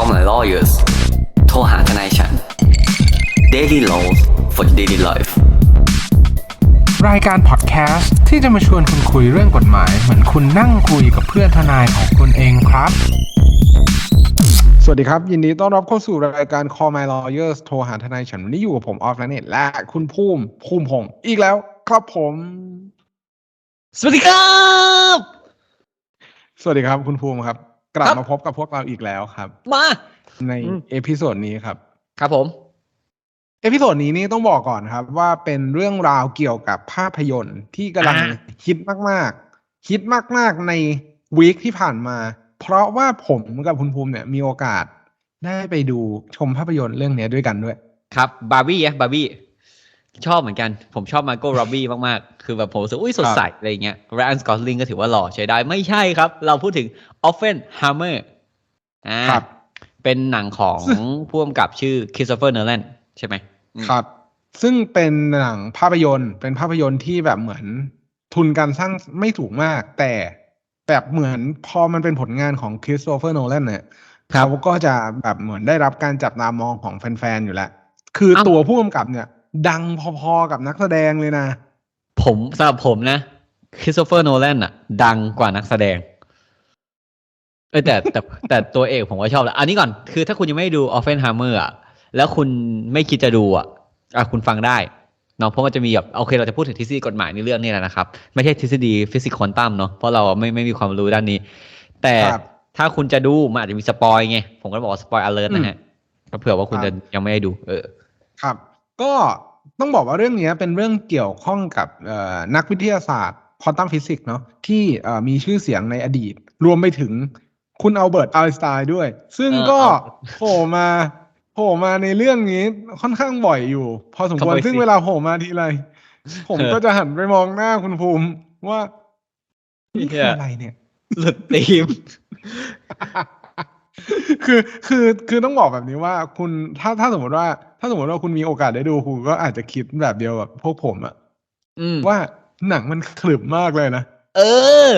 Call my lawyers โทรหาทนายฉัน Daily Laws for Daily Life รายการพอดแคสต์ที่จะมาชวนคุณคุยเรื่องกฎหมาย เหมือนคุณนั่งคุยกับเพื่อนทนายของคุณเองครับ สวัสดีครับ ยินดีต้อนรับเข้าสู่รายการ Call My Lawyers โทรหาทนายฉันวันนี้อยู่กับผมออฟและเน็ตและคุณภูมิภูมิพงศ์อีกแล้วครับผม สวัสดีครับ สวัสดีครับคุณภูมิครับ กลับครับมาพบกับพวกเราอีกแล้วครับ มาในอืมเอพิโซดนี้ครับ ครับผม เอพิโซดนี้นี่ต้องบอกก่อนครับ ว่าเป็นเรื่องราวเกี่ยวกับภาพยนตร์ที่กำลังอ่าฮิตมากๆฮิตมากๆในวีคที่ผ่านมา เพราะว่าผมกับคุณภูมิเนี่ยมีโอกาสได้ไปดูชมภาพยนตร์เรื่องเนี้ยด้วยกันด้วย ครับบาร์บี้อะบาร์บี้ ชอบเหมือนกัน ผมชอบมาโก้โรบบี้มาก ๆ คือแบบผมรู้สึกอุ้ยสดใสอะไรเงี้ยแรนสกอตลิงก็ถือว่าหล่อใช้ได้ ไม่ใช่ครับ เราพูดถึงออฟเฟนฮ m มเมอร์อ่าครับเป็นหนังของผู้กำกับชื่อค h ิสโตเฟอร์เนลแลนใช่ไหมอืมครับ ซึ่งเป็นหนังภาพยนตร์ เป็นภาพยนตร์ที่แบบเหมือนทุนการสร้างไม่สูงมาก แต่แบบเหมือนพอมันเป็นผลงานของคริสโตเฟอร์โนแลนเนี่ยครับเขาก็จะแบบเหมือนได้รับการจับตามองของแฟน ๆ อยู่แล้ว คือเอ้าตัวผู้กำกับเนี่ย ดังพอๆกับนักแสดงเลยนะ ผมสำหรับผมนะค h ิสโตเฟอร์โนแลนอะดังกว่านักแสดงเออแต่แต่แต่ตัวเอกผมก็ชอบแหละอันนี้ก่อนคือถ้าคุณยังไม่ได้ดูออฟเฟนฮ m มเมอร์อะแล้วคุณไม่คิดจะดูอะอะคุณฟังได้เนาะเพราะมันจะมีแบบโอเคเราจะพูดถึงทฤษฎีกฎหมายในเรื่องนี้แหละนะครับ ไม่ใช่ทฤษฎีฟิสิกส์ควอนตัมเนาะเพราะเราไม่ไม่มีความรู้ด้านนี้ แต่ครับถ้าคุณจะดูมันอาจจะมีสปอยไงผมก็บอกว่าสปอยอเลอร์นะฮะก็เผื่อว่าคุณครับจะยังไม่ได้ดู เออ ครับ ก็ต้องบอกว่าเรื่องเนี้ยเป็นเรื่องเกี่ยวข้องกับเอ่อนักวิทยาศาสตร์ควอนตัมฟิสิกส์เนาะที่เอ่อมีชื่อเสียงในอดีต รวมไปถึงคุณอัลเบิร์ตไอน์สไตน์ด้วย ซึ่งเออก็เอาโผล่มาโผล่มาในเรื่องนี้ค่อนข้างบ่อยอยู่ พอสมควรทำไมสิซึ่งเวลาโผล่มาทีไรผมเออก็จะหันไปมองหน้าคุณภูมิว่านี่คือเหี้ยอะไรเนี่ย หลุดธีม คือคือคือต้องบอกแบบนี้ว่าคุณถ้าถ้าสมมติว่า ถ้าสมมติว่าคุณมีโอกาสได้ดูคุณก็อาจจะคิดแบบเดียวกับพวกผมอะอืมว่าหนังมันขลึมมากเลยนะเออ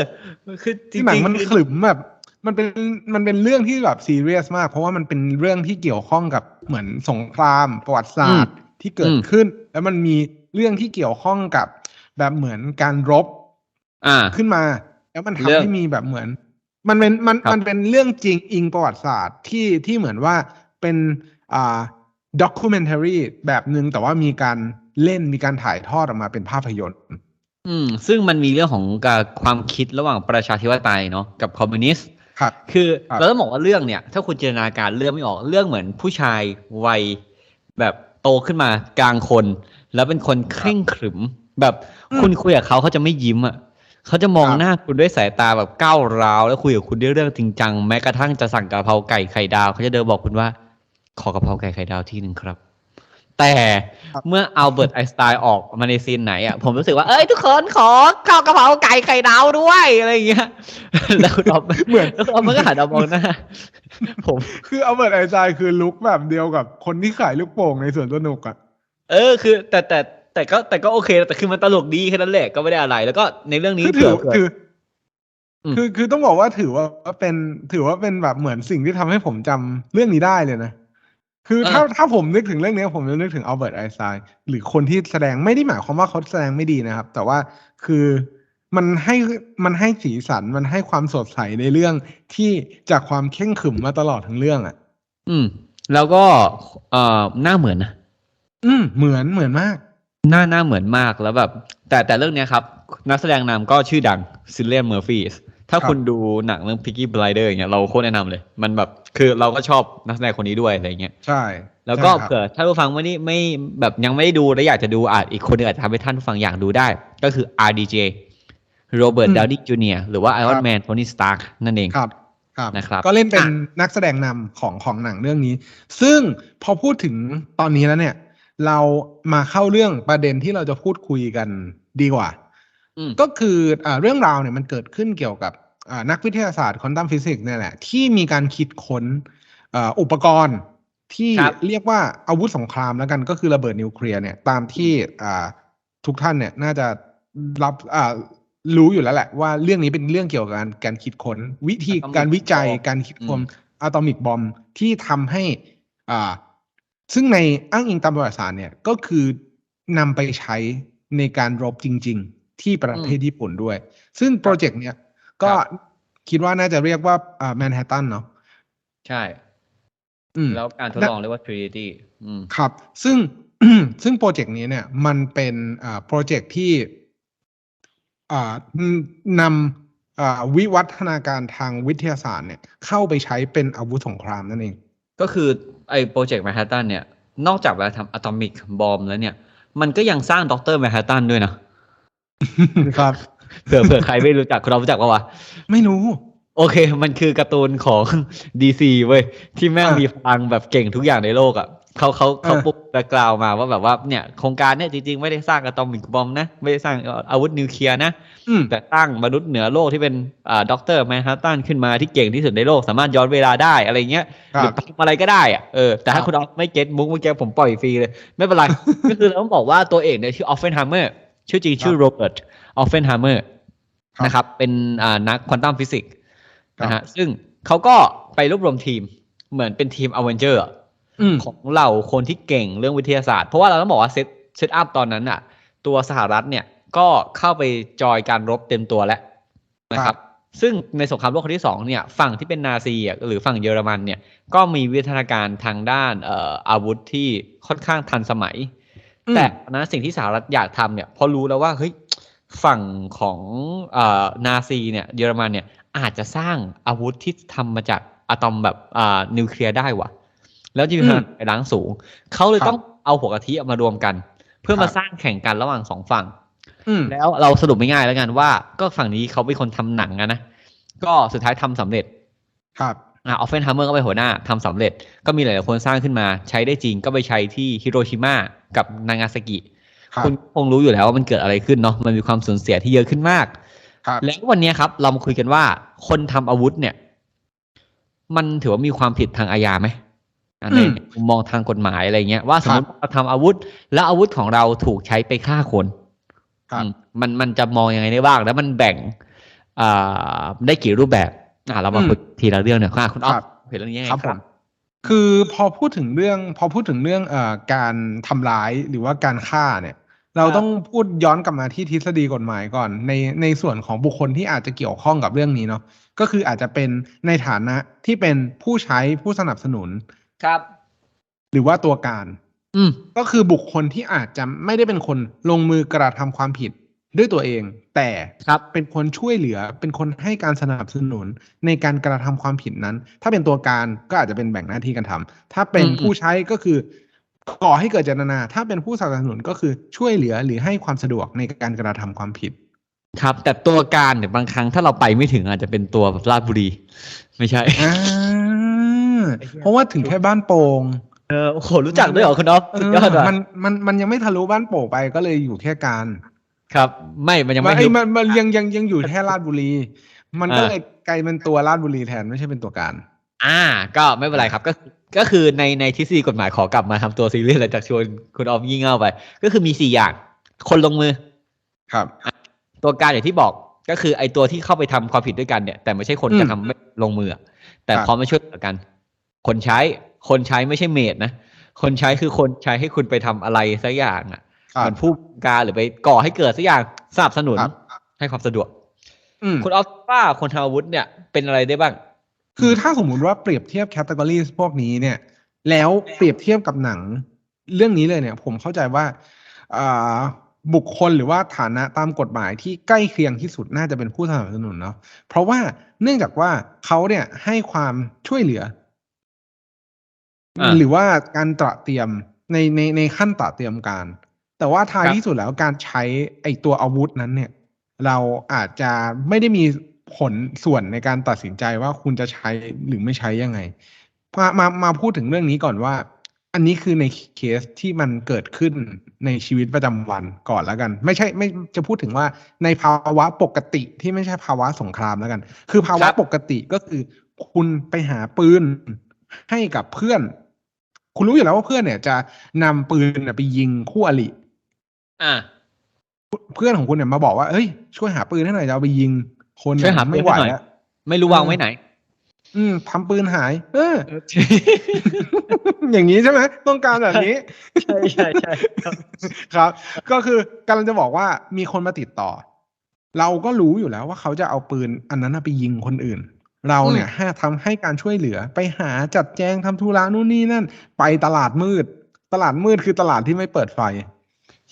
คือจริที่งหนังๆมันคือขลึมแบบมันเป็นมันเป็นเรื่องที่แบบซีเรียสมาก เพราะว่ามันเป็นเรื่องที่เกี่ยวข้องกับเหมือนสงครามประวัติศาสตร์ที่เกิดขึ้น แล้วมันมีเรื่องที่เกี่ยวข้องกับแบบเหมือนการรบ อ่าขึ้นมา แล้วมันเรื่ทำองให้มีแบบเหมือน มันเป็นมันครับมันเป็นเรื่องจริงอิงประวัติศาสตร์ที่ที่เหมือนว่าเป็นอ่าด็อกิเมนทารีแบบหนึ่งแต่ว่ามีการเล่นมีการถ่ายทอดออกมาเป็นภาพยนตร์ อืม ซึ่งมันมีเรื่องของการความคิดระหว่างประชาธิปไตยเนาะกับคอมมิวนิสต์ครับคือครับเราต้องบอกว่าเรื่องเนี่ย ถ้าคุณจินตนาการเรื่องไม่ออกเรื่องเหมือนผู้ชายวัยแบบโตขึ้นมากลางคน แล้วเป็นคนเคร่งขรึม แบบคุณคุยกับเขาเขาจะไม่ยิ้มอะ เขาจะมองครับหน้าคุณด้วยสายตาแบบก้าวร้าวแล้วคุยกับคุณด้วยเรื่องจริงจังแม้กระทั่งจะสั่งกะเพราไก่ไข่ดาวเขาจะเดินบอกคุณว่า ขอกะเพราไก่ไข่ดาวที่หนึ่งครับ แต่เมื่ออัลเบิร์ตไอน์สไตน์ออกมาในซีนไหนอะผมรู้สึกว่าเอ้ยทุกคนขอข้าวกะเพราไก่ไข่ดาวด้วยอะไรอย่างเงี้ยแล้วคุณออฟเหมือนแล้วคุณออฟมันก็หันมามองหน้าผมคืออัลเบิร์ตไอน์สไตน์คือลุคแบบเดียวกับคนที่ขายลูกโป่งในสวนสนุกอะเออคือ แต่แต่ แต่ก็แต่ก็โอเค แต่คือมันตลกดีแค่นั้นแหละก็ไม่ได้อะไร แล้วก็ในเรื่องนี้คือถืเผื่ออเผื่อคือมคือคือต้องบอกว่าถือว่าเป็นถือว่าเป็นแบบเหมือนสิ่งที่ทำให้ผมจำเรื่องนี้ได้เลยนะ คือถ้าถ้าผมนึกถึงเรื่องนี้ผมจะนึกถึงอัลเบิร์ตไอน์สไตน์หรือคนที่แสดงไม่ได้หมายความว่าเขาแสดงไม่ดีนะครับ แต่ว่าคือมันให้มันให้สีสันมันให้ความสดใสในเรื่องที่จากความเข่งขรึมมาตลอดทั้งเรื่องอะ อืม แล้วก็เอ่อหน้าเหมือนนะอืม เหมือนเหมือนมาก หน้าหน้าเหมือนมากแล้วแบบ แต่แต่เรื่องเนี้ยครับ นักแสดงนำก็ชื่อดังซิลเลียนเมอร์ฟีสถ้าครับคุณดูหนังเรื่อง Peaky Blinder อย่างเงี้ยเราโคตรแนะนำเลย มันแบบคือเราก็ชอบนักแสดงคนนี้ด้วยอะไรเงี้ยใช่ แล้วก็ใช่ครับเผื่อถ้าผู้ฟังไม่นี่ไม่แบบยังไม่ได้ดูและอยากจะดูอาจอีกคนหนึงอาจจะทำให้ท่านผู้ฟังอยากดูได้ ก็คือ RDJ โรเบิร์ตอืมดาวนี่จูเนียหรือว่าไอรอครันบแมนโทนี่สตาร์กนั่นเองครับครับนะครับ ก็เล่นเป็นอะนักแสดงนำของของหนังเรื่องนี้ ซึ่งพอพูดถึงตอนนี้แล้วเนี่ย เรามาเข้าเรื่องประเด็นที่เราจะพูดคุยกันดีกว่าอืมก็คืออ่าเรื่องราวเนี่ยมันเกิดขึ้นเกี่ยวกับอ่านักวิทยาศาสตร์ควอนตัมฟิสิกส์เนี่ยแหละ ที่มีการคิดค้นอ่าอุปกรณ์ที่ครับเรียกว่าอาวุธสงครามแล้วกันก็คือระเบิดนิวเคลียร์เนี่ยตามที่อ่าทุกท่านเนี่ยน่าจะรับอ่ารู้อยู่แล้วแหละ ว่าเรื่องนี้เป็นเรื่องเกี่ยวกับการการคิดค้น วิธีการวิจัยการคิดค้นอะตอมิกบอมที่ทำให้อ่า ซึ่งในอ้างอิงตามประวัติศาสตร์เนี่ยก็คือนำไปใช้ในการรบจริง ๆ ที่ประเทศญี่ปุ่นด้วย ซึ่งโปรเจกต์เนี้ยก็คิดว่าน่าจะเรียกว่าอ่าแมนฮัตตันเนาะใช่อืมแล้วการทดลองเรียกว่า Trinity อืมครับ ซึ่งซึ่งโปรเจกต์นี้เนี่ย มันเป็นอ่าโปรเจกต์ที่อ่านำอ่าวิวัฒนาการทางวิทยาศาสตร์เนี่ย เข้าไปใช้เป็นอาวุธสงครามนั่นเอง ก็คือ ไอ้โปรเจกต์แมนฮัตตันเนี่ย นอกจากเวลาทำอะตอมิกบอมแล้วเนี่ย มันก็ยังสร้างด็อกเตอร์แมนฮัตตันด้วยนะครับเผื่อเผื่อใครไม่รู้จักคุณเรารู้จักปะวะไม่รู้ โอเค มันคือการ์ตูนของ DC เว้ย ที่แม่งอะมีพลังแบบเก่งทุกอย่างในโลกอะ เขาเขาเขาอะปุ๊บแบกกราวมาว่าแบบว่าเนี่ยโครงการเนี่ยจริงๆ ไม่ได้สร้างอะตอมิกบอมนะ ไม่ได้สร้างอาวุธนิวเคลียร์นะอืมแต่ตั้งมนุษย์เหนือโลกที่เป็นอ่าด็อกเตอร์แมนฮัตตันขึ้นมาที่เก่งที่สุดในโลก สามารถย้อนเวลาได้อะไรเงี้ยคหรืรัอบทำอะไรก็ได้อะเออแต่ครัถ้าบคุณออฟไม่เก็ตมุกเมื่อกี้ผมปล่อยฟรีเลย ไม่เป็นไรก็คือเราต้องบอกว่าตัวเอกเนี่ยชื่อออฟเฟนไฮเมอร์ชื่อจริงชื่อโรเบิร์ตออฟเฟนไฮเมอร์ครับนะครับเป็นอ่านักควอนตัมฟิสิกส์ครับนะฮะซึ่งเขาก็ไปรวบรวมทีมเหมือนเป็นทีมอเวนเจอร์อืม ของเหล่าคนที่เก่งเรื่องวิทยาศาสตร์ เพราะว่าเราต้องบอกว่าเซตเซตอัพตอนนั้นอะ ตัวสหรัฐเนี่ยก็เข้าไปจอยการรบเต็มตัวแล้วนะคครัรับบซึ่งในสงครามโลกครั้งที่สองเนี่ยฝั่งที่เป็นนาซีอะหรือฝั่งเยอรมันเนี่ยก็มีวิทยาการทางด้านเอ่ออาวุธที่ค่อนข้างทันสมัยอืมแต่ตอนนั้นสิ่งที่สหรัฐอยากทำเนี่ยพอรู้แล้วว่าเฮ้ยฝั่งของเอ่อนาซีเนี่ยเยอรมันเนี่ยอาจจะสร้างอาวุธที่ทำมาจากอะตอมแบบอ่านิวเคลียร์ได้ว่ะ แล้วจะมีพลังไปล้างสูง เขาเลยครับต้องเอาหัวกะทิเอามารวมกัน เพื่อครัมาบสร้างแข่งกันระหว่างสองฝั่งอืมแล้วเราสรุปไม่ง่ายแล้วกันว่า ก็ฝั่งนี้เขาเป็นคนทำหนังอะนะก็สุดท้ายทำสำเร็จ ครับอะออฟเฟนฮัมเมอร์ก็ไปนหัวหน้าทำสำเร็จ ก็มีหลายๆคนสร้างขึ้นมา ใช้ได้จริงก็ไปใช้ที่ฮิโรชิมากับนางาซากิครับคุณคงรู้อยู่แล้วว่ามันเกิดอะไรขึ้นเนาะมันมีความสูญเสียที่เยอะขึ้นมากครับแล้ววันเนี้ยครับ เรามาคุยกันว่า คนทำอาวุธเนี่ย มันถือว่ามีความผิดทางอาญาไหมอะ ในอืมมุมมองทางกฎหมายอะไรเงี้ยว่าสมมติครับเราทำอาวุธ แล้วอาวุธของเราถูกใช้ไปฆ่าคนครับอืมมันมันจะมองยังไงได้บ้างแล้วมันแบ่งอ่าได้กี่รูปแบบอ่าเรามาอืมคุยทีละเรื่องเนี่ยค่ะคุณอ๊อฟครับเห็นเรื่องนี้ยังไงครับคผรับมคือพอพูดถึงเรื่องพอพูดถึงเรื่องเอ่อการทำร้ายหรือว่าการฆ่าเนี่ย เราครับต้องพูดย้อนกลับมาที่ทฤษฎีกฎหมายก่อน ในในส่วนของบุคคลที่อาจจะเกี่ยวข้องกับเรื่องนี้เนาะก็คืออาจจะเป็นในฐานะที่เป็นผู้ใช้ผู้สนับสนุน ครับ หรือว่าตัวการ อืมก็คือบุคคลที่อาจจะไม่ได้เป็นคนลงมือกระทำความผิดด้วยตัวเอง แต่ครับเป็นคนช่วยเหลือ เป็นคนให้การสนับสนุนในการกระทำความผิดนั้น ถ้าเป็นตัวการก็อาจจะเป็นแบ่งหน้าที่กันทำถ้าเป็นอืมผู้ใช้ก็คือก่อให้เกิดเจตนา ถ้าเป็นผู้สนับสนุนก็คือช่วยเหลือหรือให้ความสะดวกในการกระทำความผิด ครับ แต่ตัวการเนี่ยบางครั้งถ้าเราไปไม่ถึงอาจจะเป็นตัวแบบราชบุรี ไม่ใช่อ่า เพราะว่าถึงแค่บ้านโป่งเออโอ้โหรู้จักด้วยเหรอคุณอ๊อฟเอสุดอยอดว่ะมันมันมันยังไม่ทะลุบ้านโป่งไปก็เลยอยู่แค่การ ครับ ไม่มันยังมัไม่นไอ้รู้มันมันยังยังยังอยู่แค่ราชบุรี มันก็อ่าเลยกลายเป็นตัวราชบุรีแทนไม่ใช่เป็นตัวการ อ่า ก็ไม่เป็นไรครับก็ก็คือในในทฤษฎีกฎหมายขอกลับมาทำตัวซีรีส์หลังจากชวนคุณออฟยี่เง่าไป ก็คือมีสี่อย่าง คนลงมือ ครับ ตัวการอย่างที่บอกก็คือไอตัวที่เข้าไปทำความผิดด้วยกันเนี่ย แต่ไม่ใช่คนอืมกระทำไม่ลงมืออะแต่ครับพร้อมมาช่วยเหลือกัน คนใช้ คนใช้ไม่ใช่เมดนะ คนใช้คือคนใช้ให้คุณไปทำอะไรสักอย่างอะครับเหมือนผู้การหรือไปก่อให้เกิดสักอย่างสนับสนุนครับให้ความสะดวกอืมคุณออฟว่าคนทำอาวุธเนี่ยเป็นอะไรได้บ้าง คือถ้าสมมุติว่าเปรียบเทียบแคตตากรีพวกนี้เนี่ย แล้วเปรียบเทียบกับหนัง เรื่องนี้เลยเนี่ย ผมเข้าใจว่าอ่าบุคคลหรือว่าฐานะตามกฎหมายที่ใกล้เคียงที่สุดน่าจะเป็นผู้สนับสนุนเนาะเพราะว่าเนื่องจากว่าเขาเนี่ยให้ความช่วยเหลืออ่า หรือว่าการตระเตรียมในในในขั้นตระเตรียมการ แต่ว่าท้ายที่สุดแล้วการใช้ไอตัวอาวุธนั้นเนี่ย เราอาจจะไม่ได้มีผลส่วนในการตัดสินใจว่าคุณจะใช้หรือไม่ใช้ยังไง มามามาพูดถึงเรื่องนี้ก่อนว่า อันนี้คือในเคสที่มันเกิดขึ้นในชีวิตประจำวันก่อนแล้วกัน ไม่ใช่ไม่จะพูดถึงว่าในภาวะปกติที่ไม่ใช่ภาวะสงครามแล้วกัน คือภาวะปกติก็คือ คุณไปหาปืนให้กับเพื่อน คุณรู้อยู่แล้วว่าเพื่อนเนี่ยจะนำปืนน่ะไปยิงคู่อริอ่า เพื่อนของคุณเนี่ยมาบอกว่าเอ้ยช่วยหาปืนให้หน่อยจะเอาไปยิง คนช่วยหาปืนไม่ไหวให้หน่อยแล้วไม่รู้วางไว้ไหน อืมทำปืนหาย เออ อย่างนี้ใช่ไหมต้องการแบบนี้ ใช่ใช่ใช่ครับครับ ก็คือกำลังจะบอกว่ามีคนมาติดต่อ เราก็รู้อยู่แล้วว่าเขาจะเอาปืนอันนั้นนะไปยิงคนอื่น เราเนี่ยให้ทำให้การช่วยเหลือไปหาจัดแจงทำธุระนู่นนี่นั่น ไปตลาดมืด ตลาดมืดคือตลาดที่ไม่เปิดไฟ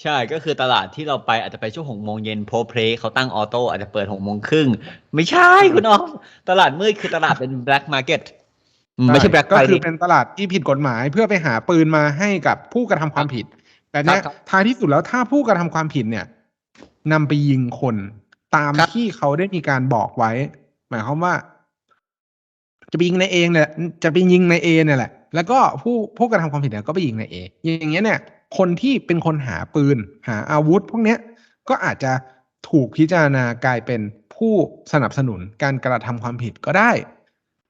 ใช่ก็คือตลาดที่เราไปอาจจะไปช่วงหกโมงเย็นโพเพลเขาตั้งออโต้อาจจะเปิดหกโมงครึ่งไม่ใช่คุณออฟตลาดมืดคือตลาดเป็น black market อืมไม่ใช่ black ก็คือ friday เป็นตลาดที่ผิดกฎหมายเพื่อไปหาปืนมาให้กับผู้กระทำความผิด แต่เนี้ยครับท้ายที่สุดแล้วถ้าผู้กระทำความผิดเนี่ยนำไปยิงคนตามครับที่เขาได้มีการบอกไว้ หมายความว่า จะไปยิงในเองเนี่ยจะไปยิงในเอเนี่ยแหละ แล้วก็ผู้ผู้กระทำความผิดเนี่ยก็ไปยิงในเออย่างเงี้ยเนี่ยคนที่เป็นคนหาปืนหาอาวุธ พวกเนี้ยก็อาจจะถูกพิจารณากลายเป็นผู้สนับสนุนการกระทำความผิดก็ได้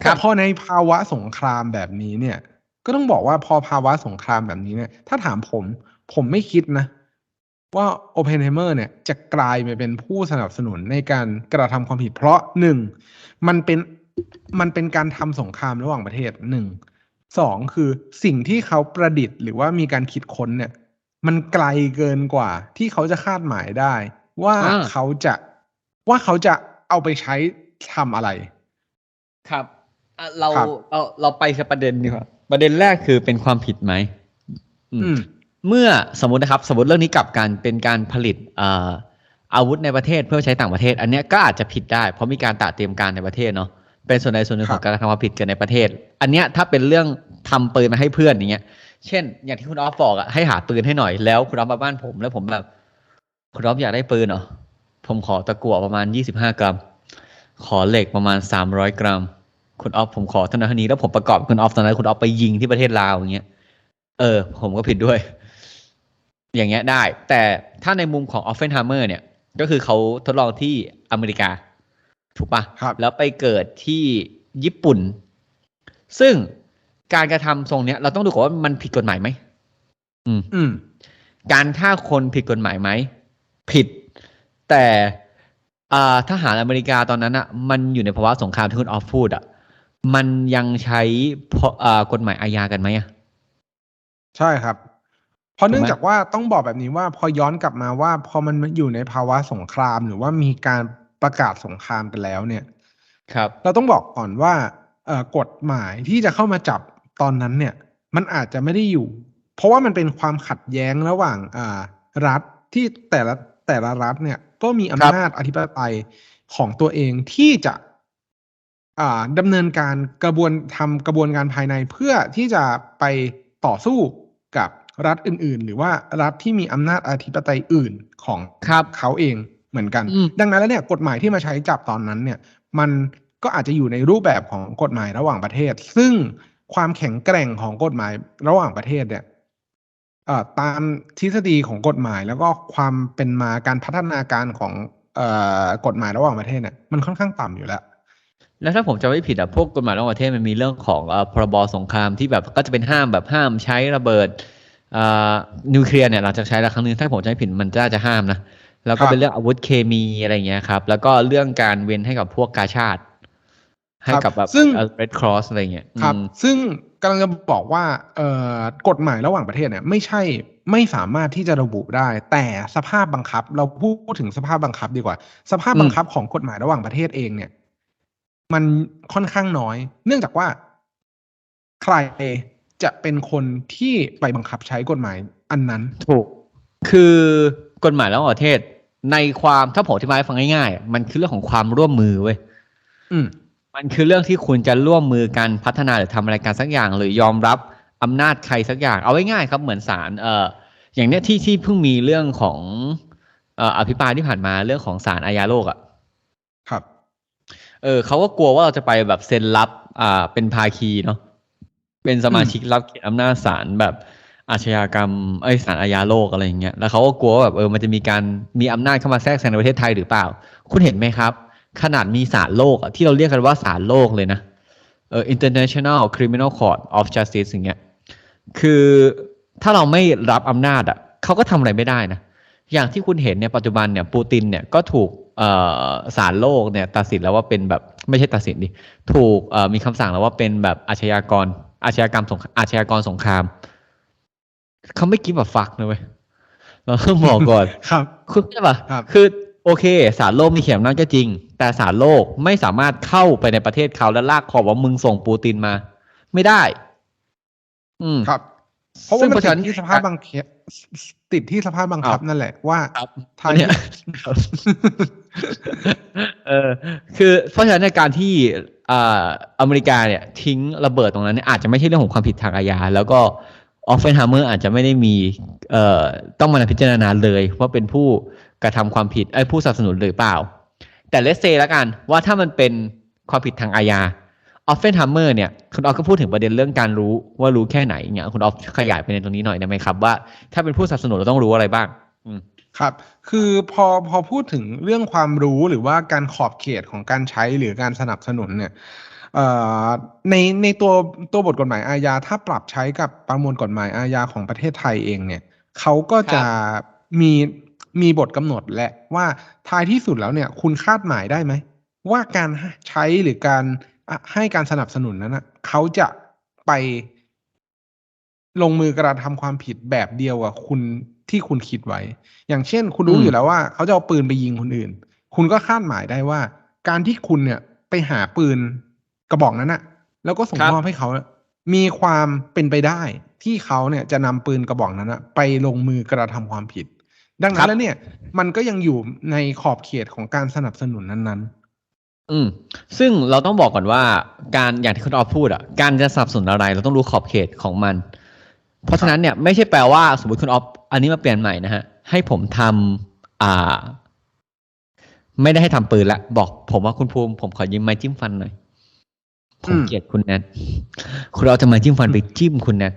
ครัแต่บพอในภาวะสงครามแบบนี้เนี่ย ก็ต้องบอกว่าพอภาวะสงครามแบบนี้เนี่ย ถ้าถามผมผมไม่คิดนะ ว่าโอเพนไฮเมอร์เนี่ยจะกลายไปเป็นผู้สนับสนุนในการกระทำความผิดเพราะหนึ่งมันเป็น มันเป็นการทำสงครามระหว่างประเทศหนึ่งสองคือสิ่งที่เขาประดิษฐ์หรือว่ามีการคิดค้นเนี่ย มันไกลเกินกว่า ที่เขาจะคาดหมายได้ ว่าอ่าเขาจะว่าเขาจะเอาไปใช้ทำอะไร ครับอะเราครับเราเราไปสักประเด็นดีกว่าประเด็นแรกคือเป็นความผิดไหมอืมอืมเมื่อสมมตินะครับ สมมติเรื่องนี้กลับกันเป็นการผลิตเอ่ออาวุธในประเทศเพื่อใช้ต่างประเทศ อันเนี้ยก็อาจจะผิดได้ เพราะมีการตระเตรียมการในประเทศเนาะ เป็นส่วนใดส่วนหนึ่งคขรัอบงการกระทำความผิดเกิดในประเทศ อันเนี้ยถ้าเป็นเรื่องทำปืนมาให้เพื่อนอย่างเงี้ย เช่น อย่างที่คุณออฟบอกอะให้หาปืนให้หน่อยแล้วคุณออฟมาบ้านผมแล้วผมแบบ คุณออฟอยากได้ปืนเหรอผมขอตะกั่วประมาณยี่สิบห้ากรัม ขอเหล็กประมาณสามร้อยกรัม คุณออฟผมขอเท่านั้นเท่านี้แล้วผมประกอบคุณออฟตอนนั้นคุณออฟไปยิงที่ประเทศลาวอย่างเงี้ยเออ ผมก็ผิดด้วย อย่างเงี้ยได้ แต่ถ้าในมุมของออฟเฟนฮ m เมอร์เนี่ย ก็คือเขาทดลองที่อเมริกา ถูกปะครับแล้วไปเกิดที่ญี่ปุ่น ซึ่งการกระทำทรงเนี้ย เราต้องดูก่อนว่ามันผิดกฎหมายไหมอืมอืม การฆ่าคนผิดกฎหมายไหมผิด แต่อ่าทหารอเมริกาตอนนั้นอะ มันอยู่ในภาวะสงครามที่คุณออฟพูดอะ มันยังใช้พออ่ากฎหมายอาญากันไหมอะใช่ครับ เพราะถูกไหมเนื่องจากว่าต้องบอกแบบนี้ว่าพอย้อนกลับมาว่า พอมันอยู่ในภาวะสงครามหรือว่ามีการ ประกาศสงครามกันแล้วเนี่ย ครับ เราต้องบอกก่อนว่าเอ่อกฎหมายที่จะเข้ามาจับตอนนั้นเนี่ย มันอาจจะไม่ได้อยู่ เพราะว่ามันเป็นความขัดแย้งระหว่างอ่ารัฐที่แต่ละแต่ละรัฐเนี่ย ก็มีอำนาจอธิปไตยของตัวเองที่จะอ่าดำเนินการกระบวนทำกระบวนการภายในเพื่อที่จะไปต่อสู้กับรัฐอื่น ๆ หรือว่ารัฐที่มีอำนาจอธิปไตยอื่นของครับเขาเอง เหมือนกันอืมดังนั้นแล้วเนี่ยกฎหมายที่มาใช้จับตอนนั้นเนี่ย มันก็อาจจะอยู่ในรูปแบบของกฎหมายระหว่างประเทศ ซึ่งความแข็งแกร่งของกฎหมายระหว่างประเทศเนี่ยเอ่อตามทฤษฎีของกฎหมายแล้วก็ความเป็นมาการพัฒนาการของเอ่อกฎหมายระหว่างประเทศเนี่ยมันค่อนข้างต่ำอยู่แล้ว แล้วถ้าผมจะไม่ผิดอะพวกกฎหมายระหว่างประเทศมันมีเรื่องของเอ่อพรบสงครามที่แบบก็จะเป็นห้ามแบบห้ามใช้ระเบิดอ่านิวเคลียร์เนี่ยหลังจากใช้แล้วครั้งนึงถ้าผมจะไม่ผิดมันจะจะห้ามนะ แล้วก็ครับเป็นเรื่องอาวุธเคมีอะไรอย่างเงี้ยครับ แล้วก็เรื่องการเว้นให้กับพวกกาชาติ ให้กับแบบซึ่งเรดครอสอะไรเงี้ยครับอืมซึ่งกำลังจะบอกว่าเอ่อกฎหมายระหว่างประเทศเนี่ย ไม่ใช่ไม่สามารถที่จะระบุได้ แต่สภาพบังคับ เราพูดถึงสภาพบังคับดีกว่า สภาพบังคับของกฎหมายระหว่างประเทศเองเนี่ย มันค่อนข้างน้อย เนื่องจากว่า ใครจะเป็นคนที่ไปบังคับใช้กฎหมายอันนั้น ถูก คือกฎหมายระหว่างประเทศ ในความถ้าผมอธิบายให้ฟังง่ายๆ มันคือเรื่องของความร่วมมือเว้ยอืมมันคือเรื่องที่คุณจะร่วมมือกันพัฒนาหรือทำอะไรกันสักอย่าง หรือยอมรับอำนาจใครสักอย่าง เอาไว้ง่ายครับเหมือนศาลเอ่ออย่างเนี้ยที่ที่เพิ่งมีเรื่องของเอ่ออภิปรายที่ผ่านมาเรื่องของศาลอาญาโลกอะครับ เออเขาก็กลัวว่าเราจะไปแบบเซ็นรับ อ่า เป็นภาคีเนาะเป็นสมาชิกรับเขตอำนาจศาลแบบ อาชญากรรมเอ้ศาลอาญาโลกอะไรอย่างเงี้ยแล้วเขาก็กลัวแบบเออมันจะมีการมีอำนาจเข้ามาแทรกแซงในประเทศไทยหรือเปล่า คุณเห็นไหมครับ ขนาดมีศาลโลกที่เราเรียกกันว่าศาลโลกเลยนะเออ international criminal court of justice อย่างเงี้ยคือถ้าเราไม่รับอำนาจอะเขาก็ทำอะไรไม่ได้นะอย่างที่คุณเห็นเนี่ยปัจจุบันเนี่ยปูตินเนี่ยก็ถูกเออศาลโลกเนี่ยตัดสินแล้วว่าเป็นแบบไม่ใช่ตัดสินดิถูกมีคำสั่งแล้วว่าเป็นแบบอาชญากรอาชญากรรมสงอาชญากรสงคราม เขาไม่กินแบบฟักนะเว้ยเราต้องบอกก่อน ครับคือใช่ปะครับคือโอเคศาลโลกมีเขียนอำนาจก็จริง แต่ศาลโลกไม่สามารถเข้าไปในประเทศเขาแล้วลากคอว่ามึงส่งปูตินมา ไม่ได้ อืมครับ เพราะว่าซึ่งมันเพราะฉะตินั้ดนที่สภาพบังคับติดที่สภาพบังคับอ้าวนั่นแหละว่าครับทางเนี่ยเออคือเพราะฉะนั้นในการที่อ่าอเมริกาเนี่ย ทิ้งระเบิดตรงนั้นเนี่ยอาจจะไม่ใช่เรื่องของความผิดทางอาญาแล้วก็ ออฟเฟนไฮเมอร์อาจจะไม่ได้มีเอ่อต้องมาพิจารณาเลยว่าเป็นผู้กระทำความผิดไอ้ผู้สนับสนุนหรือเปล่า แต่เลสเซแล้วกันว่าถ้ามันเป็นความผิดทางอาญาออฟเฟนไฮเมอร์เนี่ยคุณออฟก็พูดถึงประเด็นเรื่องการรู้ว่ารู้แค่ไหนเนี่ยคุณออฟขยายไปในตรงนี้หน่อยได้ไหมครับ ว่าถ้าเป็นผู้สนับสนุนเราต้องรู้อะไรบ้างครับ คือพอพอพูดถึงเรื่องความรู้หรือว่าการขอบเขตของการใช้หรือการสนับสนุนเนี่ย ในในตัวตัวบทกฎหมายอาญาถ้าปรับใช้กับประมวลกฎหมายอาญาของประเทศไทยเองเนี่ยเขาก็จะมีมีบทกำหนดแหละว่าท้ายที่สุดแล้วเนี่ยคุณคาดหมายได้ไหม ว่าการใช้หรือการอะให้การสนับสนุนนั้นนะเขาจะไปลงมือกระทำความผิดแบบเดียวกับคุณที่คุณคิดไว้ อย่างเช่น คุณรู้อืมอยู่แล้วว่า เขาจะเอาปืนไปยิงคนอื่น คุณก็คาดหมายได้ว่า การที่คุณเนี่ยไปหาปืน กระบอกนั้นอะแล้วก็ส่งครับมอบให้เขาอะมีความเป็นไปได้ที่เขาเนี่ยจะนำปืนกระบอกนั้นอะไปลงมือกระทำความผิด ดังนั้นแล้วเนี่ย มันก็ยังอยู่ในขอบเขตของการสนับสนุนนั้นอืม ซึ่งเราต้องบอกก่อนว่า การอย่างที่คุณออฟพูดอะการจะสนับสนุนอะไร เราต้องรู้ขอบเขตของมัน เพราะฉะนั้นเนี่ยไม่ใช่แปลว่าสมมติคุณออฟอันนี้มาเปลี่ยนใหม่นะฮะ ให้ผมทำอ่า ไม่ได้ให้ทำปืนละบอกผมว่าคุณภูมิผมขอยืมไม้จิ้มฟันหน่อย ผมอืมเกลียดคุณแนทคุณเอาจะไม้จิ้มฟันไปจิ้มคุณแนท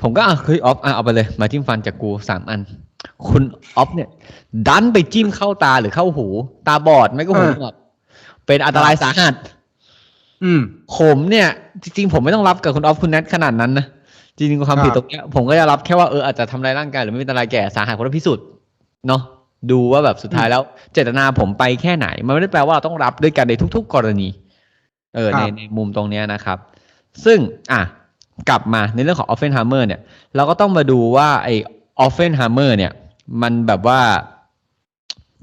ผมก็อะเฮ้ยออฟอะเอาไปเลยไม้จิ้มฟันจากกูสามอัน คุณออฟเนี่ย ดันไปจิ้มเข้าตาหรือเข้าหู ตาบอดไม่ก็หูหนวกเป็นอันตรายสาหัสๆอืมผมเนี่ย จริงๆ ผมไม่ต้องรับกับคุณออฟคุณแนทขนาดนั้นนะจริงๆความผิดครับตรงเนี้ยผมก็จะรับแค่ว่าเอออาจจะทำร้ายร่างกายหรือไม่เป็นอันตรายแก่สาหัสคนละพิสูจน์เนาะดูว่าแบบสุดท้ายแล้ว เจตนาผมไปแค่ไหน มันไม่ได้แปลว่าเราต้องรับด้วยกันในทุก ๆ กรณี เออครัในบในมุมตรงเนี้ยนะครับ ซึ่งอะกลับมาในเรื่องของออฟเฟนไฮเมอร์เนี่ย เราก็ต้องมาดูว่าไอออฟเฟนไฮเมอร์เนี่ย มันแบบว่า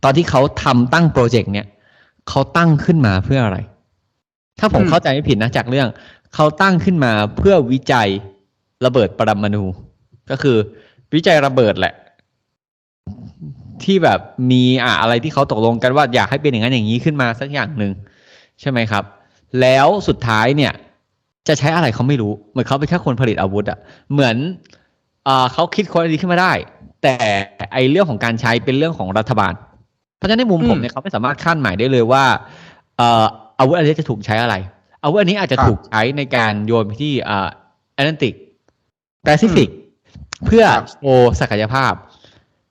ตอนที่เขาทำตั้งโปรเจกต์เนี่ยเขาตั้งขึ้นมาเพื่ออะไร ถ้าผมอืมเข้าใจไม่ผิดนะจากเรื่องเขาตั้งขึ้นมาเพื่อวิจัยระเบิดปรมาณูก็คือวิจัยระเบิดแหละ ที่แบบมีอะอะไรที่เขาตกลงกันว่าอยากให้เป็นอย่างนั้นอย่างนี้ขึ้นมาสักอย่างหนึ่งใช่ไหมครับ แล้วสุดท้ายเนี่ย จะใช้อะไรเขาไม่รู้ เหมือนเขาเป็นแค่คนผลิตอาวุธอะเหมือนอ่าเขาคิดคนดีขึ้นมาได้ แต่ไอเรื่องของการใช้เป็นเรื่องของรัฐบาล เพราะฉะนั้นในมุมผมเนี่ยเขาไม่สามารถคาดหมายได้เลยว่าเอ่ออาวุธอันนี้จะถูกใช้อะไร อาวุธอันนี้อาจจะครับถูกใช้ในการโยนไปที่อ่าแอตแลนติกแปซิฟิกเพื่อครับโชว์ศักยภาพ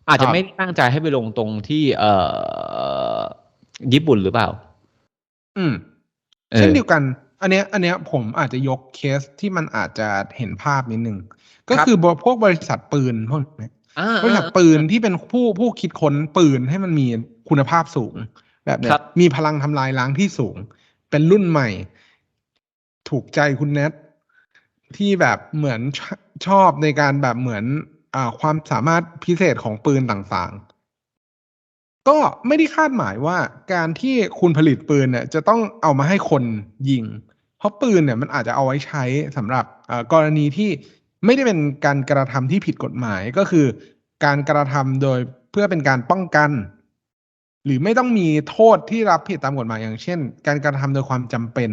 อาจจะครับไม่ได้ตั้งใจให้ไปลงตรงที่เอ่อญี่ปุ่นหรือเปล่า อืมออ เช่นเดียวกัน อันเนี้ยอันเนี้ยผมอาจจะยกเคสที่มันอาจจะเห็นภาพนิดนึง ก็ครับคือบพวกบริษัทปืนพวกเนี้ยอ่าบริษัทปืนที่เป็นผู้ผู้คิดค้นปืนให้มันมีคุณภาพสูง แบบเนี้ครัยบมีพลังทำลายล้างที่สูง เป็นรุ่นใหม่ ถูกใจคุณแนทที่แบบเหมือนชชอบในการแบบเหมือนอ่าความสามารถพิเศษของปืนต่างๆ ก็ไม่ได้คาดหมายว่าการที่คุณผลิตปืนเนี่ยจะต้องเอามาให้คนยิง เพราะปืนเนี่ยมันอาจจะเอาไว้ใช้สำหรับอ่ากรณีที่ไม่ได้เป็นการกระทำที่ผิดกฎหมายก็คือ การกระทำโดยเพื่อเป็นการป้องกัน หรือไม่ต้องมีโทษที่รับผิดตามกฎหมายอย่างเช่น การกระทำโดยความจำเป็น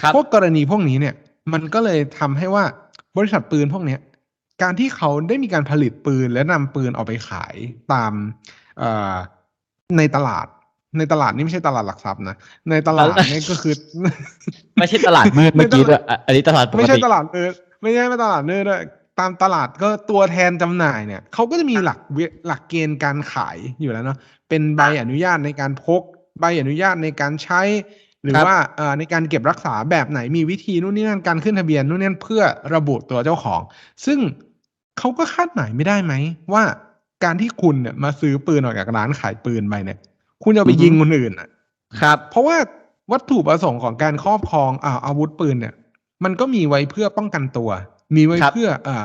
ครับพวกกรณีพวกนี้เนี่ย มันก็เลยทำให้ว่าบริษัทปืนพวกเนี้ยการที่เขาได้มีการผลิตปืนและนำปืนออกไปขายตามเอ่อ ในตลาด ในตลาดนี่ไม่ใช่ตลาดหลักทรัพย์นะในตลาดนี่ก็คือ ไม่ใช่ตลาดมืดเมื่อกี้ด้วยอะอันนี้ตลาดปกไม่ใช่ติตลาดเนื้อไม่ใช่ตลาดเนื้อด้วยตามตลาดก็ตัวแทนจำหน่ายเนี่ยเขาก็จะมีหลักเวหลักเกณฑ์การขายอยู่แล้วเนาะเป็นใบอนุญาตในการพก ใบอนุญาตในการใช้ หรือครับว่าเอ่อในการเก็บรักษาแบบไหนมีวิธีนู่นนี่นั่นการขึ้นทะเบียนนู่นนี่นั่นเพื่อระบุตัวเจ้าของ ซึ่งเขาก็คาดหมายไม่ได้ไหมว่า การที่คุณเนี่ยมาซื้อปืนออกจากร้านขายปืนไปเนี่ย คุณจะเอาไปอือฮึยิงคนอื่นอะ ครับ เพราะว่าวัตถุประสงค์ของการครอบครองอ่าอาวุธปืนเนี่ย มันก็มีไว้เพื่อป้องกันตัว มีไว้ครับเพื่ออ่า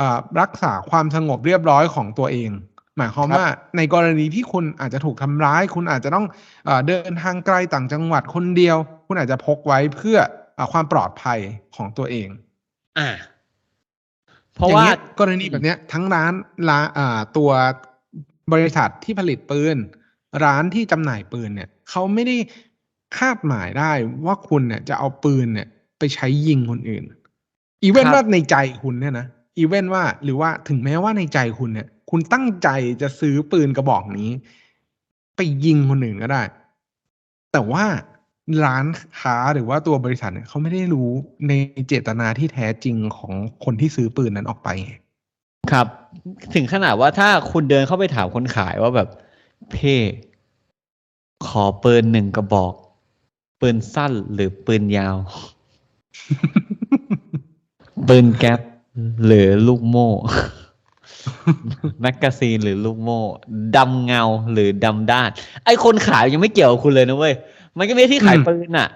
อ่ารักษาความสงบเรียบร้อยของตัวเอง หมายความครับว่าในกรณีที่คุณอาจจะถูกทำร้าย คุณอาจจะต้องอาเดินทางไกลต่างจังหวัดคนเดียว คุณอาจจะพกไว้เพื่ออาความปลอดภัยของตัวเอง อ่า เพราะว่าอย่งงี้ยกรณีแบบเนี้ยทั้งร้านร้านอ่าตัวบริษัทที่ผลิตปืน ร้านที่จำหน่ายปืนเนี่ยเขาไม่ได้คาดหมายได้ว่าคุณเนี่ยจะเอาปืนเนี่ยไปใช้ยิงคนอื่น อีเวนครับว่าในใจคุณเนี่ยนะอีเวนว่าหรือว่าถึงแม้ว่าในใจคุณเนี่ย คุณตั้งใจจะซื้อปืนกระบอกนี้ ไปยิงคนอื่นก็ได้ แต่ว่า ร้านค้าหรือว่าตัวบริษัทเนี่ยเขาไม่ได้รู้ในเจตนาที่แท้จริงของคนที่ซื้อปืนนั้นออกไปไงครับ ถึงขนาดว่าถ้าคุณเดินเข้าไปถามคนขายว่าแบบ เพ่ขอปืนหนึ่งกระบอก ปืนสั้นหรือปืนยาว ปืนแก๊ปหรือลูกโม่แมกกาซีนหรือลูกโม่ดำเงาหรือดำด้าน ไอคนขายยังไม่เกี่ยวกับคุณเลยนะเว้ย มันก็ไม่ใช่ที่ขายอืมปืนอะ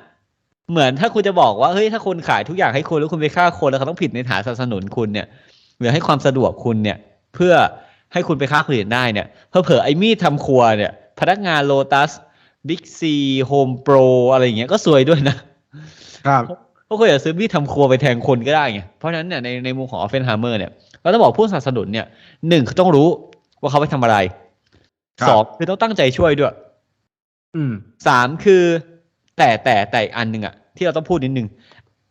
เหมือนถ้าคุณจะบอกว่าเฮ้ยถ้าคุณขายทุกอย่างให้คุณแล้วคุณไปฆ่าคนแล้วเขาต้องผิดในฐานสนับสนุนคุณเนี่ยหรือให้ความสะดวกคุณเนี่ย เพื่อให้คุณไปฆ่าคนอื่นได้เนี่ยเพื่อเผลอๆไอ้มีดทำครัวเนี่ย พนักงานโลตัสบิ๊กซีโฮมโปรอะไรอย่างเงี้ยก็ซวยด้วยนะครับเพราะคนอยากซื้อมีดทำครัวไปแทงคนก็ได้ไงเพราะฉะนั้นเนี่ยในในมุมของออฟเฟนไฮเมอร์เนี่ยเราต้องบอกผู้สนับสนุนเนี่ยหนึ่งเขาต้องรู้ว่าเขาไปทำอะไรครับสองคือต้องตั้งใจช่วยด้วย อืมสามคือ แต่แต่แต่อีกอันหนึ่งอะที่เราต้องพูดนิดนึง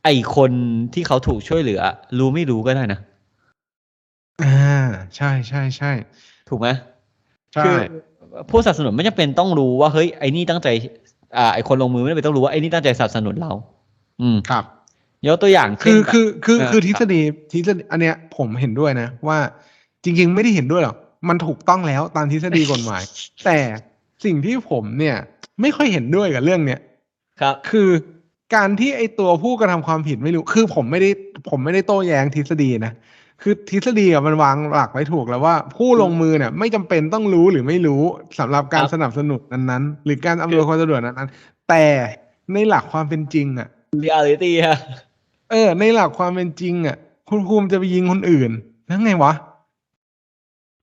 ไอคนที่เขาถูกช่วยเหลือ รู้ไม่รู้ก็ได้นะอ่าใช่ใช่ใช่ถูกไหมใช่ คือผู้สนับสนุนไม่จำเป็นต้องรู้ว่าเฮ้ยไอ้นี่ตั้งใจ อ่าไอคนลงมือไม่จำเป็นต้องรู้ว่าไอ้นี่ตั้งใจสนับสนุนเรา อืมครับ ยกตัวอย่างคืเช่นอคือคือเออคือทฤครัษบฎีทฤษฎีอันเนี้ยผมเห็นด้วยนะ ว่าจริง ๆ ไม่ได้เห็นด้วยหรอกมันถูกต้องแล้วตามทฤษฎีกฎหมาย แต่ สิ่งที่ผมเนี่ย ไม่ค่อยเห็นด้วยกับเรื่องเนี้ยครับ คือการที่ไอตัวผู้กระทำความผิดไม่รู้ คือผมไม่ได้ผมไม่ได้โต้แย้งทฤษฎีนะ คือทฤษฎีอะมันวางหลักไว้ถูกแล้วว่า ผู้ลงมือเนี่ย ไม่จำเป็นต้องรู้หรือไม่รู้สำหรับการครับสนับสนุนนั้นๆ หรือการอำนวยความสะดวกนั้นๆ แต่ในหลักความเป็นจริงอะเรียลิตี้ฮะเออ ในหลักความเป็นจริงอะคุณภูมิจะไปยิงคนอื่นแล้วไงวะ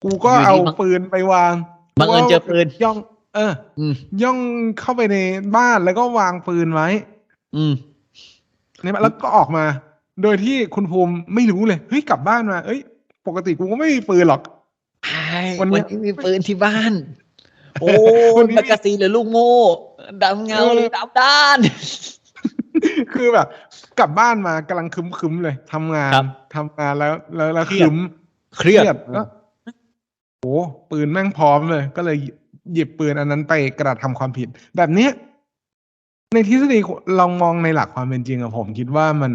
กูก็อยู่ดีเอาบังปืนไปวางบังเอิญเจอปืนย่อง เอออืมย่องเข้าไปในบ้านแล้วก็วางปืนไว้ อืมในบ้านแล้วก็ออกมา โดยที่คุณภูมิไม่รู้เลย เฮ้ยกลับบ้านมา เอ้ย ปกติกูก็ไม่มีปืนหรอกใช่วันนี้วันนี้มีปืนที่บ้าน โอ้วันนี้แมกกาซีนหรือลูกโม่ดำเงาหรือดำด้าน คือแบบ กลับบ้านมากำลังคึมๆเลยทำงานครับทำงานแล้ว แล้วแล้วเครียดคึมเครียดแล้วโอ้ปืนแม่งพร้อมเลย ก็เลย หยิบปืนอันนั้นไปกระทำความผิด แบบเนี้ยในทฤษฎีลองมองในหลักความเป็นจริงอะผมคิดว่ามัน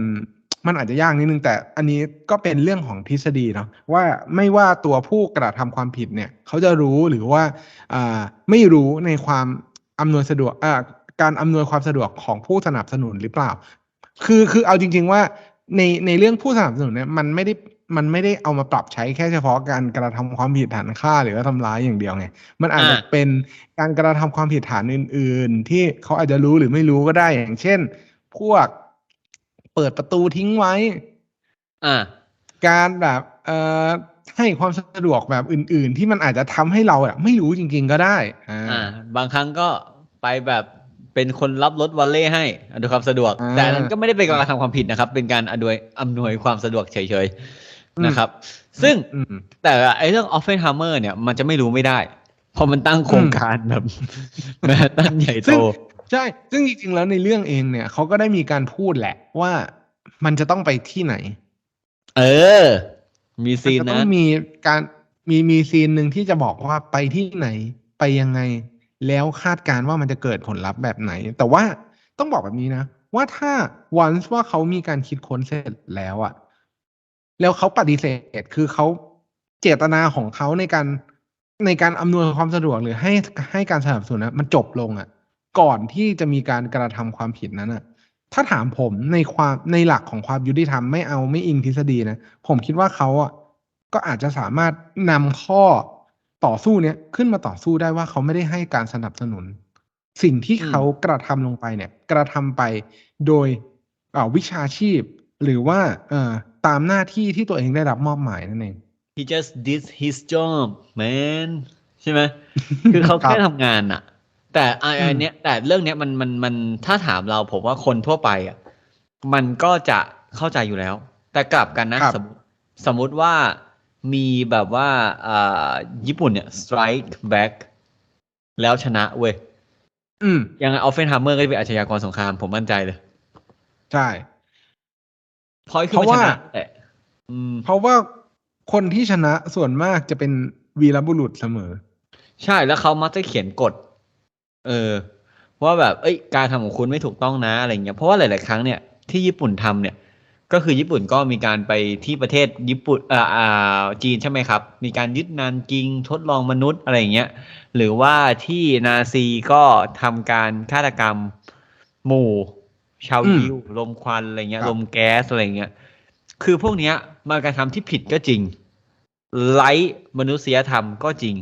มันอาจจะยากนิดนึงแต่อันนี้ก็เป็นเรื่องของทฤษฎีเนาะว่าไม่ว่าตัวผู้กระทำความผิดเนี่ยเขาจะรู้หรือว่าอ่าไม่รู้ในความอำนวยสะดวกอ่าการอำนวยความสะดวกของผู้สนับสนุนหรือเปล่า คือคือเอาจริง ๆ ว่าในในเรื่องผู้สนับสนุนเนี่ยมันไม่ได้ มันไม่ได้เอามาปรับใช้แค่เฉพาะการกระทำความผิดฐานฆ่าหรือว่าทำร้ายอย่างเดียวไง มันอาจจะอ่าเป็นการกระทำความผิดฐานอื่น ๆ ที่เขาอาจจะรู้หรือไม่รู้ก็ได้อย่างเช่น พวกเปิดประตูทิ้งไว้ อ่า การแบบเอ่อให้ความสะดวกแบบอื่น ๆ ที่มันอาจจะทำให้เราอะไม่รู้จริง ๆ ก็ได้อ่าอ่า บางครั้งก็ไปแบบเป็นคนรับรถวอลเล่ให้อำนวยความสะดวกอ่าแต่อันนั้นก็ไม่ได้เป็นการกระทำความผิดนะครับ เป็นการอำนวยอำนวยความสะดวกเฉยๆ นะครับ ซึ่งอืมแต่ไอ้เรื่องออฟเฟนฮัมเมอร์เนี่ยมันจะไม่รู้ไม่ได้เพราะมันตั้งโครงการแบบแมนตันใหญ่ซึ่โตงใช่ ซึ่งจริงๆ แล้วในเรื่องเองเนี่ยเขาก็ได้มีการพูดแหละว่ามันจะต้องไปที่ไหน เออ มีมันซีนจะต้นะองมีการมีมีซีนหนึ่งที่จะบอกว่าไปที่ไหน ไปยังไง แล้วคาดการณ์ว่ามันจะเกิดผลลัพธ์แบบไหน แต่ว่าต้องบอกแบบนี้นะ ว่าถ้าวันว่าเขามีการคิดค้นเสร็จแล้วอะ แล้วเขาปฏิเสธคือเขาเจตนาของเขาในการในการอำนวยความสะดวกหรือให้ให้การสนับสนุนนะมันจบลงอะก่อนที่จะมีการกระทำความผิดนั้นอะถ้าถามผมในความในหลักของความยุติธรรมไม่เอาไม่อิงทฤษฎีนะ ผมคิดว่าเขาอะก็อาจจะสามารถนำข้อต่อสู้เนี้ยขึ้นมาต่อสู้ได้ว่าเขาไม่ได้ให้การสนับสนุน สิ่งที่เขากระทำลงไปเนี่ย กระทำไปโดยวิชาชีพ หรือว่าเออตามหน้าที่ที่ตัวเองได้รับมอบหมายนั่นเอง he just did his job man ใช่ไหมคือเขาครับแค่ทำงานอะแต่ไอ้อืมอันเนี้ยแต่เรื่องเนี้ยมันมันมันถ้าถามเราผมว่าคนทั่วไปอะมันก็จะเข้าใจอยู่แล้ว แต่กลับกันนะครับสมมติสมมุติว่ามีแบบว่าอ่าญี่ปุ่นเนี่ย strike back แล้วชนะเว้ยอืมยังไงออฟเฟนฮัมเมอร์ก็จะเป็นอาชญากรสงครามผมมั่นใจเลย ใช่ พอยคือเพราะมันชว่านะแต่อืมเพราะว่าคนที่ชนะส่วนมากจะเป็นวีรบุรุษเสมอ ใช่แล้วเขามักจะเขียนกฎเออว่าแบบเอ้ยการทำของคุณไม่ถูกต้องนะอะไรเงี้ยเพราะว่าหลาย ๆ ครั้งเนี่ยที่ญี่ปุ่นทำเนี่ย ก็คือญี่ปุ่นก็มีการไปที่ประเทศญี่ปุ่นอ่าอ่าจีนใช่ไหมครับ มีการยึดนานกิงทดลองมนุษย์อะไรอย่างเงี้ยหรือว่าที่นาซีก็ทำการฆาตกรรมหมู่ ชาวอืมยิวลมควันอะไรเงี้ยครับลมแก๊สอะไรเงี้ย คือพวกเนี้ยมันการทำที่ผิดก็จริง ไร้มนุษยธรรมก็จริง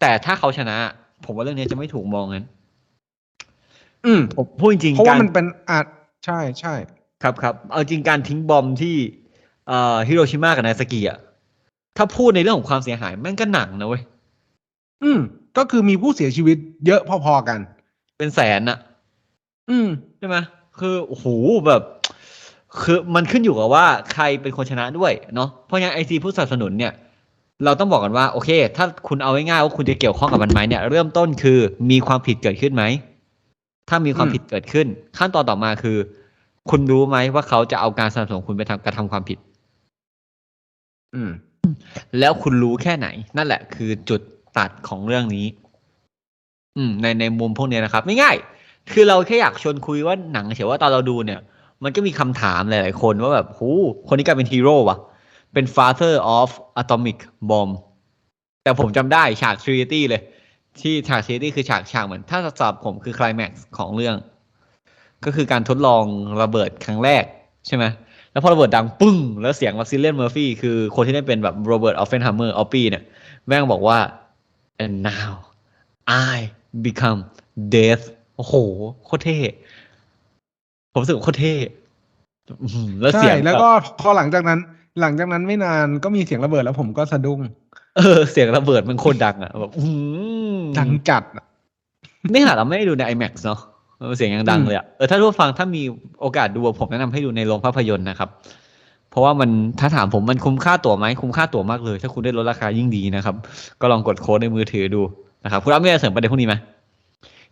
แต่ถ้าเขาชนะ ผมว่าเรื่องนี้จะไม่ถูกมองงั้นอืมผมพูดจริงๆเพราะว่าการมันเป็นอาจใช่ใช่ครับครับเอาจริงการทิ้งบอมที่เอ่อฮิโรชิมากับนายสกิอะถ้าพูดในเรื่องของความเสียหายแม่งก็หนังนะเว้ยอืม ก็คือมีผู้เสียชีวิตเยอะพอๆกัน เป็นแสนอะอืมใช่ไหม คือโอ้โหแบบ คือมันขึ้นอยู่กับว่าใครเป็นคนชนะด้วยเนาะเพราะงั้นไอซีผู้สนับสนุนเนี่ย เราต้องบอกกันว่าโอเค ถ้าคุณเอาง่ายๆว่าคุณจะเกี่ยวข้องกับมันไหมเนี่ยเริ่มต้นคือมีความผิดเกิดขึ้นไหมถ้ามีความอืมผิดเกิดขึ้น ขั้นตอนต่อมาคือ คุณรู้ไหมว่าเขาจะเอาการสนับสนุนคุณไปทำกระทำความผิด อืม แล้วคุณรู้แค่ไหน นั่นแหละคือจุดตัดของเรื่องนี้ อืม ในในมุมพวกเนี้ยนะครับ ไม่ง่ายๆ คือเราแค่อยากชวนคุยว่าหนังเฉยว่าตอนเราดูเนี่ย มันก็มีคำถามหลาย ๆ คนว่าแบบหูคนนี้กลายเป็นฮีโร่วะเป็น father of atomic bomb แต่ผมจำได้ฉาก Trinity เลย ที่ฉาก Trinity คือฉากฉากเหมือน ถ้าสับผมคือ climax ของเรื่อง ก็คือการทดลองระเบิดครั้งแรกใช่ไหมแล้วพอระเบิดดังปึ้ง แล้วเสียงมาซิเลนเมอร์ฟี่คือคนที่ได้เป็นแบบโรเบิร์ตออฟเฟนฮัมเมอร์ออปปี้เนี่ย แม่งบอกว่า and now I become death โอ้โห โคตรเท่ ผมรู้สึกว่าโคตรเท่อื้อหือแล้วเสีใช่ยงแล้วบบก็พอหลังจากนั้น หลังจากนั้นไม่นานก็มีเสียงระเบิดแล้วผมก็สะดุ้ง เออ เสียงระเบิดมันโคตรดังอะแบบอื้อหือดังจัดอะนี่ขนาดเราไม่ได้ดูใน IMAX เนาะเออเสียงยังดังเลยอะเออถ้าผู้ฟังถ้ามีโอกาสดูผมแนะนำให้ดูในโรงภาพยนตร์นะครับ เพราะว่ามันถ้าถามผมมันคุ้มค่าตั๋วไหมคุ้มค่าตั๋วมากเลย ถ้าคุณได้ลดราคายิ่งดีนะครับ ก็ลองกดโค้ดในมือถือดูนะครับ คุณรับไม่ได้เสริมประเด็นพวกนี้ไหม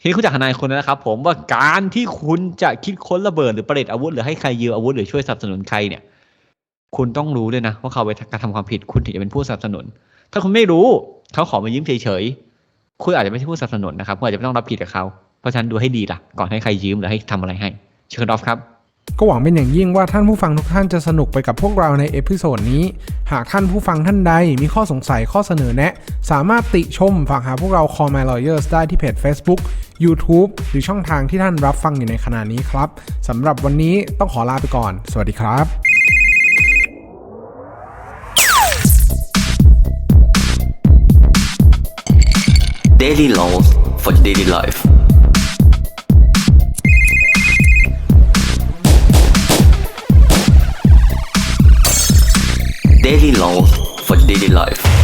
ที่คุณจากทนายคนนะครับผมว่าการที่คุณจะคิดค้นระเบิดหรือประดิษฐ์อาวุธหรือให้ใครยืมอาวุธหรือช่วยสนับสนุนใครเนี่ย คุณต้องรู้ด้วยนะว่าเขาไปกระทำความผิดคุณถึงจะเป็นผู้สนับสนุน ถ้าคุณไม่รู้เขาขอมายืมเฉยๆคุณอาจจะไม่ใช่ผู้สนับสนุนนะครับคุณอาจจะไม่ต้องรับผิดกับเขาเพราะฉะนั้นดูให้ดีล่ะ ก่อนให้ใครยืมหรือให้ทำอะไรให้เชิญดอฟครับ ก็หวังเป็นอย่างยิ่งว่าท่านผู้ฟังทุกท่านจะสนุกไปกับพวกเราในเอพิโซดนี้ หากท่านผู้ฟังท่านใดมีข้อสงสัยข้อเสนอแนะ สามารถติชมฝากหาพวกเรา Call My Lawyers ได้ที่เพจ Facebook YouTube หรือช่องทางที่ท่านรับฟังอยู่ในขณะนี้ครับสำหรับวันนี้ต้องขอลาไปก่อน สวัสดีครับ Daily laws for daily life. Daily laws for daily life.